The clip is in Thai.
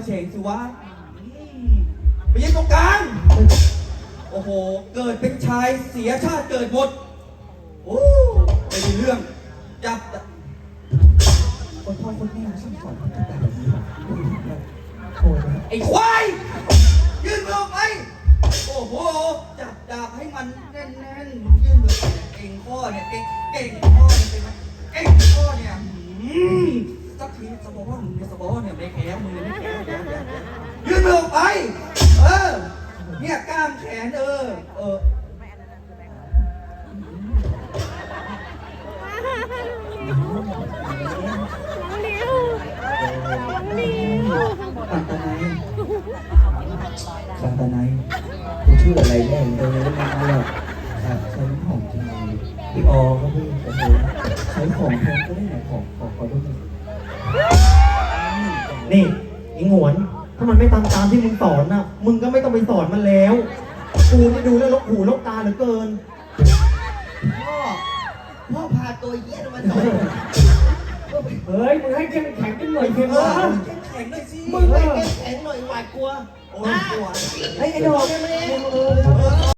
ระเฉงสิวะอืมไปยืนตรงกลาง โอ้โห เกิดเป็นชายเสียชาติเกิดหมด โอ้ไม่มีเรื่อง จับคนพ่อคนแม่ช่างสอนให้จับแบบนี้ว่ะโอ้ยไอ้ควาย ยื่นมือออกไป โอ้โห จับดาบให้มันแน่นๆยื่นมือไปเนี่ยเก่งข้อเนี่ย เก่งเก่งข้อเนี่ยเป็นไหมเก่งข้อเนี่ยอืมสักทีสะบอนเนี่ยสะบอนเนี่ยไม่แข็งมือไม่แข็ง ไป เออ เนี่ยกล้ามแขนเออ เออ ปัตตานีปัตตานีกูชื่ออะไรแน่เลยไม่รู้หรอกครับใช้ของจริงพี่ออก็พี่โอ้โหใช้ของแพงก็ได้ไหนของของขอดูหน่อยนี่ไอ้หงวน ถ้ามันไม่ตามตามที่มึงสอนน่ะ มึงก็ไม่ต้องไปสอนมันแล้ว กูจะดูแล้วลกหูลกตาเหลือเกิน พ่อ พ่อพาตัวเยี่ยนมาสอนเฮ้ย มึงให้เข้มแข็งกันหน่อยเข้มเอวะอเข้มแข็งหน่อยสิมึงไม่เข้มแข็งหน่อยหวาดกลัวโอ้ยกลัวไอ้ไอ้ดอกไม่ไม่มึงเออเออ